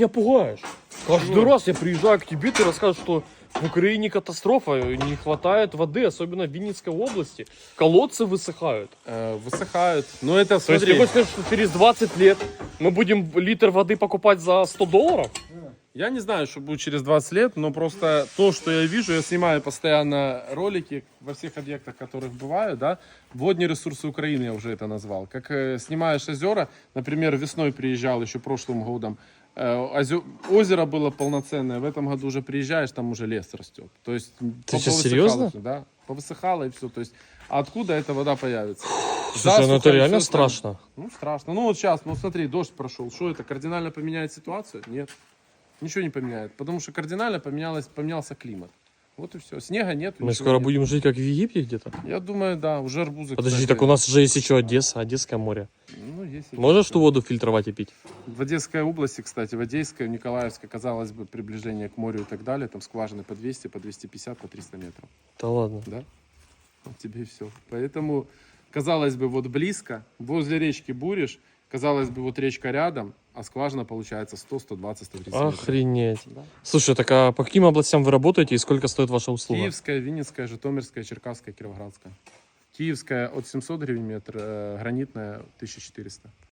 Меня пугаешь. Каждый раз я приезжаю к тебе, ты рассказываешь, что в Украине катастрофа, не хватает воды, особенно в Винницкой области. Колодцы высыхают. Э, высыхают. Но это, То есть смотри, ты хочешь сказать, что через 20 лет мы будем литр воды покупать за 100 долларов? я не знаю, что будет через 20 лет, но просто то, что я вижу, я снимаю постоянно ролики во всех объектах, которых бываю, да, водные ресурсы Украины я уже это назвал. Как э, снимаешь озера, например, весной приезжал еще прошлым годом, озеро было полноценное, в этом году уже приезжаешь, там уже лес растет. То есть Ты повысыхало серьезно? всё, Да, повысыхало и все. То есть а откуда эта вода появится? Слушай, ну это реально страшно. Ну, страшно. Ну, вот сейчас, ну, смотри, дождь прошел. Что это, кардинально поменяет ситуацию? Нет. Ничего не поменяет. Потому что кардинально поменялось, поменялся климат. Вот и все. Снега нет. Мы скоро будем жить как в Египте где-то. Я думаю, да, уже арбузы. Подожди, кстати, так у нас же есть еще Одесса, Одесское море. Есть. Можешь ту воду фильтровать и пить? В Одесской области, кстати, в Одесской, в Николаевской, казалось бы, приближение к морю и так далее, там скважины по 200, по 250, по 300 метров. Да ладно. Да? Вот тебе и все. Поэтому, казалось бы, вот близко, возле речки буришь, казалось бы, вот речка рядом, а скважина получается 100, 120, 130 метров. Охренеть. Да. Слушай, так а по каким областям вы работаете и сколько стоит ваша услуга? Киевская, Винницкая, Житомирская, Черкасская, Кировоградская. Киевская от 700 гривен метр, э, гранитная 1400.